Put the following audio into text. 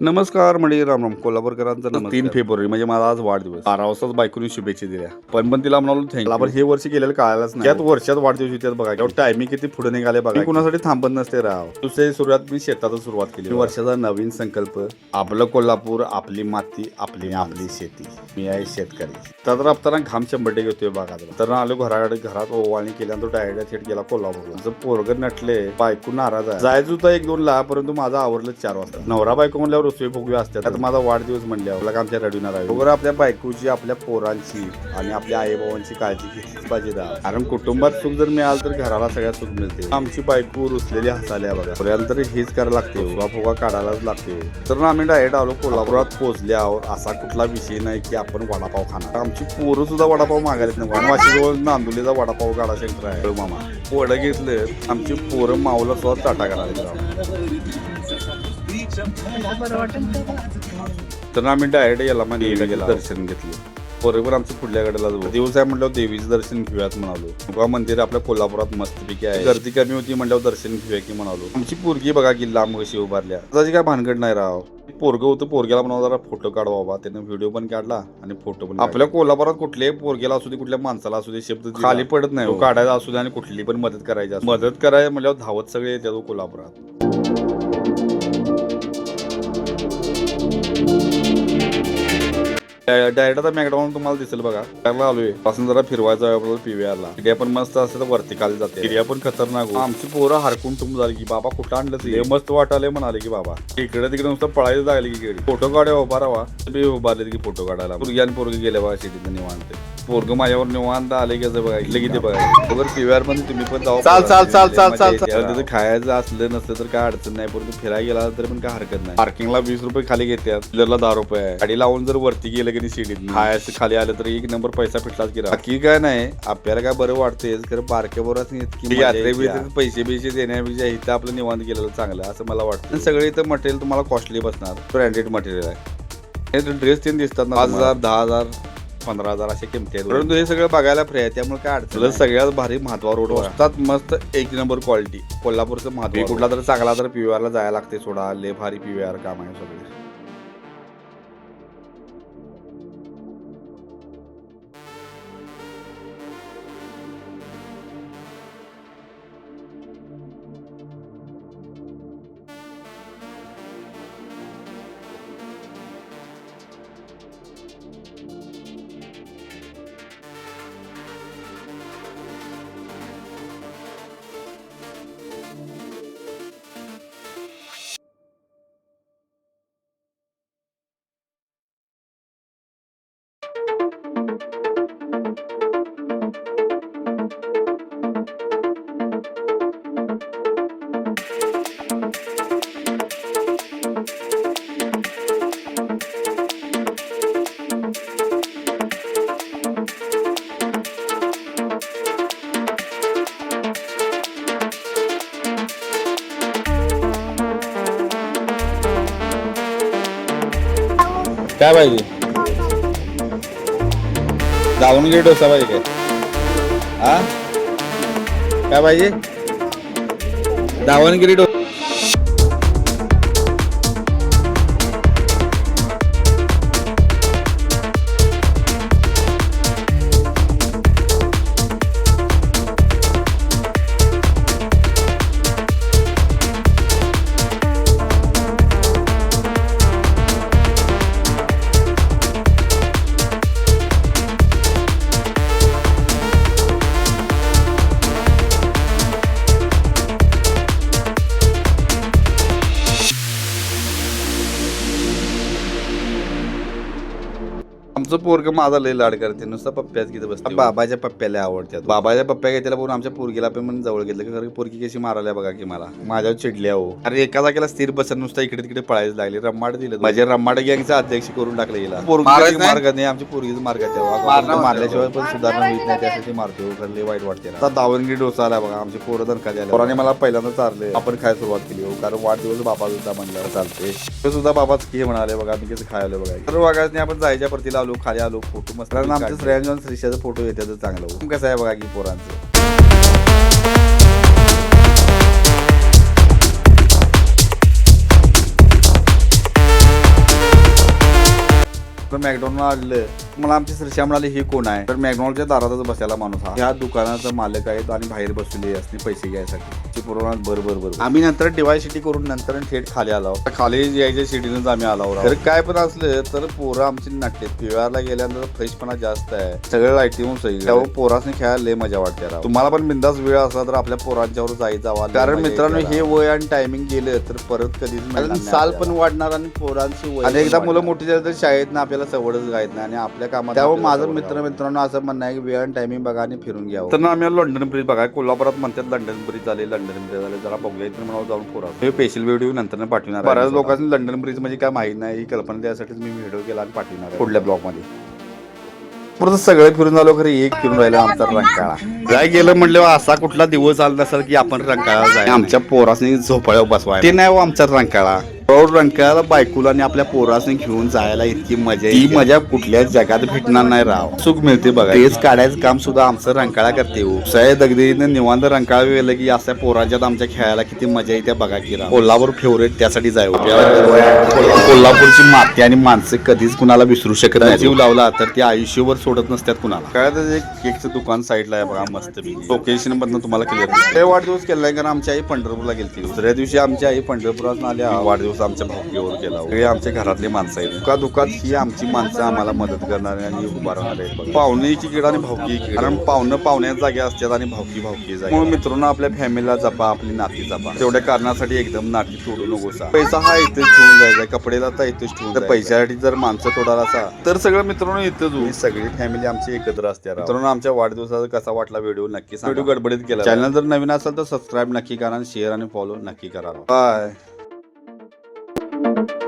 नमस्कार म्हणजे रामराम. कोल्हापूरकरांचा नमस्कार तीन फेब्रुवारी म्हणजे माझा आज वाढदिवस. बारा वाजताच बायकोनी शुभेच्छा दिल्या. पण पण तिला म्हणालो थँक्यू आपण हे वर्ष गेलेलं कळायलाच नाही. त्यात वर्षात वाढदिवस त्यात बघा. एवढं टायमिंग किती पुढे निघाले बघा. कुणासाठी थांबत नसते राव. दुसरी सुरुवात मी शेतातच सुरुवात केली वर्षाचा नवीन संकल्प. आपलं कोल्हापूर आपली माती आपली आपली शेती. मी आहे शेतकरी. तर रफ्ताना घाम शंभर घेतोय बघा. तर आलो घराकडे घरात ओवाळणी केल्यानंतर डायरेक्ट थेट गेला कोल्हापूर जर पोरग नटले बायको नाराज आहे. जायचं होतं एक दोन ला परंतु माझा आवरलं चार वाजता. नवरा बायको म्हणल्यावर रसोई फुगवी असतात त्यात माझा वाढदिवस म्हणल्यावर मला आमच्या रडविणार आहे बरोबर आपल्या बायकोची आपल्या पोरांची आणि आपल्या आईबाबांची काळजी घेतलीच पाहिजे कारण कुटुंबात सुख जर मिळालं तर घराला सगळ्यात सुख मिळते. आमची बायको रुसलेली हसाल्या बघा. पर्यंत हेच करायला लागते. फुगा फुगा काढायलाच लागते. तर ना आम्ही डायरेक्ट आलो कोल्हापुरात पोहोचल्यावर असा कुठला विषय नाही की आपण वडापाव खाणार. आमची पोरं सुद्धा वडापाव मागायला नाही. आणि वाशीजवळ नांदुलीचा वडापाव गाडा सेंटर आहे. मामा वडं घेतलं आमची पोरं मावला सुद्धा टाटा करायला तर आम्ही डायरेक्ट याला म्हणजे दर्शन घेतलं. बरोबर आमचं पुढल्या गडाला जाऊ. दिवस आहे म्हटल्यावर देवीचं दर्शन घेऊयात म्हणालो. तुका मंदिर आपल्या कोल्हापुरात मस्तपैकी आहे. गर्दी कमी होती म्हटल्यावर दर्शन घेऊया की म्हणालो. आमची पोरगी बघा की लांब कशी उभारल्या. त्याची काय भानगड नाही राव. पोरग होतं पोरग्याला म्हणावं जरा फोटो काढ बाबा. त्यानं व्हिडिओ पण काढला आणि फोटो पण आपल्या कोल्हापुरात कुठल्याही पोरग्याला असू दे कुठल्या माणसाला असू दे शब्द खाली पडत नाही हो. काढायचा असू दे आणि कुठली पण मदत करायची. मदत करायला म्हटल्यावर धावत सगळे येतात हो कोल्हापुरात. डायरेक्ट आता मॅकडॉन तुम्हाला दिसेल बघा. त्याला आलोय. पासून जरा फिरवायचा आपल्याला पीव्हीआरला किड्या पण मस्त तर वरती खाली जाते. किड्या पण खतरनाक हो. आमची पोरं हरकून तुम झाली की बाबा कुठं आणलं ते? मस्त वाटायला म्हणाले की बाबा. इकडे तिकडे नुसतं पळायला जायला की फोटो काढे उभा राहा. उभारले की फोटो काढायला. पोरगी आणि पोरगी गेले बघा शेतीत निवांत. पोरग माझ्यावर निवांत आले की बघा इथलं किती बघा बरोबर पीव्हीआर पण तुम्ही पण जाऊ चाल, चाल, चाल, चाल, चाल, चाल. त्याला तिथं खायचं असलं नसलं तर काय अडचण नाही. परंतु फिरायला गेला तर पण काय हरकत नाही. पार्किंगला वीस रुपये खाली घेतात किलरला दहा रुपये आहे. गाडी लावून जर वरती गेलं की नाही खायचं खाली आलं तर एक नंबर पैसा फिटलाच गेला बाकी काय नाही आपल्याला काय बरं वाटतंय खरं बारक्याबरोबर इतकी यात्रे पैसे बिसे देण्यापेक्षा इथं आपलं निवांत गेलेलं चांगलं आहे, असं मला वाटतं आणि सगळं इथं मटेरियल तुम्हाला कॉस्टली बसणार. ब्रँडेड मटेरियल आहे. हे ड्रेस तीन दिसतात ना पाच हजार दहा हजार. पंधरा हजार असे किमती आहेत. परंतु हे सगळं बघायला फ्री आहे त्यामुळे काय अडचण. सगळ्यात भारी महत्वावर रोड असतात मस्त एक नंबर क्वालिटी कोल्हापूरचं महत्त्व कुठला तर चांगला तर पीव्हीआर ला जायला लागते सोडा लय भारी पीव्हीआर काम आहे सगळे. काय पाहिजे? दावणगिरी डोसा पाहिजे काय? हा? काय पाहिजे? दावणगिरी डोसा. आमचं पोरग माझा लय लाड करते नुसतं पप्प्याच घेत बसते. बाबाच्या पप्प्याला आवडतात बाबाच्या पप्प्या घेतल्या बघून आमच्या पोरगीला पण म्हणून जवळ घेतलं की पोरगी कशी मारायला बघा की मला. माझ्यावर चिडल्या हो अरे एका जागेला स्थिर बसन नुसतं इकडे तिकडे पळायला लागली रम्माड दिलं. माझ्या रम्माड गँगचा अध्यक्ष करून टाकलं गेला नाही? मार्ग नाही आमची पोरगीच मार्गात मारणं मारल्याशिवाय पण सुधारणा होत नाही त्यासाठी मारतो लय वाईट वाटते आता दावणगिरी डोसा आला बघा आमचे पोरं दणका द्यायला पोराने मला पहिल्यांदा चारले. आपण खायला सुरुवात केली हो कारण वाढदिवस बाबा होता म्हणल्यावर चालते सुद्धा बाबाच की म्हणाले बघा मी कसं खायला बघा. तर वागायचं आपण जायच्या परतीला आलो. खाली आलो फोटो मस्त कारण आमचं श्रेया जॉन श्रीशाचा फोटो तर चांगला. होतो कसं आहे बघा की पोरांचं? मॅकडॉनला आणलं मला आमची सरशा म्हणाली हे कोण आहे? तर मॅकडॉनल्डच्या दारातच बसायला माणूस हा. ह्या दुकानाचा मालक आहे आणि बाहेर बसलेले असते पैसे घ्यायसाठी. ते पुरवणार बरोबर बरोबर आम्ही नंतर डिवाय सिटी करून नंतर थेट खाली आलो खाली यायच्या सिटीनच आम्ही आलो तर काय पण असलं तर पोरं आमची नाटते पिवायला गेल्यानंतर फ्रेशपणा जास्त आहे. सगळं लाईटिंग सही त्यामुळे पोरासने खेळायला लय मजा वाटते. तुम्हाला पण बिंदास वेळ असला तर आपल्या पोरांच्यावर जायचं जावा. कारण मित्रांनो हे वय आणि टायमिंग गेलं तर परत कधीच साल पण वाढणार आणि पोरांची आणि एकदा मुलं मोठी झाली तर शाळेत ना आपल्याला सवडच गायत नाही आणि आपल्या कामात त्यावर माझं मित्र मित्रांनो असं म्हणणं आहे की वेळ आणि टायमिंग बघा आणि फिरून घ्यावं तर आम्ही लंडन ब्रिज बघा कोल्हापुरात म्हणतात लंडन ब्रिज झाले लंडन ब्रिज झाले जरा बघूया. इथं म्हणून जाऊन पोरा. हे स्पेशल व्हिडिओ नंतर पाठवणार आहे. बऱ्याच लोकांनी लंडन ब्रिज म्हणजे काय माहीत नाही. ही कल्पना त्यासाठीच मी व्हिडिओ केला आणि पाठवणार आहे. पुढल्या ब्लॉगमध्ये परत सगळे फिरून झालो खरं एक फिरून राहिला आमचा रंकाळा. जाय गेलं म्हटलं असा कुठला दिवस आला नसेल की आपण रंकाळा जाय. आमच्या पोरासनी झोपाळ्यावर बसवाय ते नाही हो आमचा रंकाळा. रोड रंकाळ्याला बायकोला आणि आपल्या पोरासनी घेऊन जायला इतकी मजा ती मजा कुठल्या जगात भेटणार नाही राव. सुख मिळते बघा. तेच काढायचं काम सुद्धा आमचं रंकाळा करते हो. सय दगदीनं निवांत रंकाळा वेळेला की अशा पोराच्यात आमच्या खेळायला किती मजा येते बघा की राव. कोल्हापूर फेवरेट त्यासाठी जाय हो. कोल्हापूरची माती आणि माणसं कधीच कुणाला विसरू शकत नाही. जीव लावला तर ते आयुष्यभर सोडत नसतात कुणाला. काय तर एक केकचं दुकान साईडला आहे बघा मस्त लोकेशन मधनं तुम्हाला क्लिअर ते वाढदिवस केलाय कारण आमची आई पंढरपूरला गेली दुसऱ्या दिवशी आमची आई पंढरपुरात आल्या वाढदिवस आमच्या भावकीवर केला सगळे आमच्या घरातले माणसं आहेत. दुका दुकात ही आमची माणसं आम्हाला मदत करणारे आणि उभा राहणारे आहेत बघा. पाहुणे एकीकडे आणि भावकी कारण पाहुणं पाहुण्या जागे असतात आणि भावकी भावकी जागे. म्हणून मित्रांनो आपल्या फॅमिलीला जपा आपली नाती जपा. तेवढ्या कारणासाठी एकदम नाती तोडू नको सा. पैसा हा इथेच ठेवून जायचा. कपडेला तर इथेच ठेवून तर पैशासाठी जर माणसं तोडायला असा तर सगळं मित्रांनो इथेच सगळी फॅमिली आमची एकत्र असते. मित्रांनो आमच्या वाढदिवसाचा कसा वाटला व्हिडिओ नक्की व्हिडिओ गडबडीत केला. चॅनल जर नवीन असेल तर सबस्क्राईब नक्की करा शेअर आणि फॉलो नक्की करा. Bye Thank you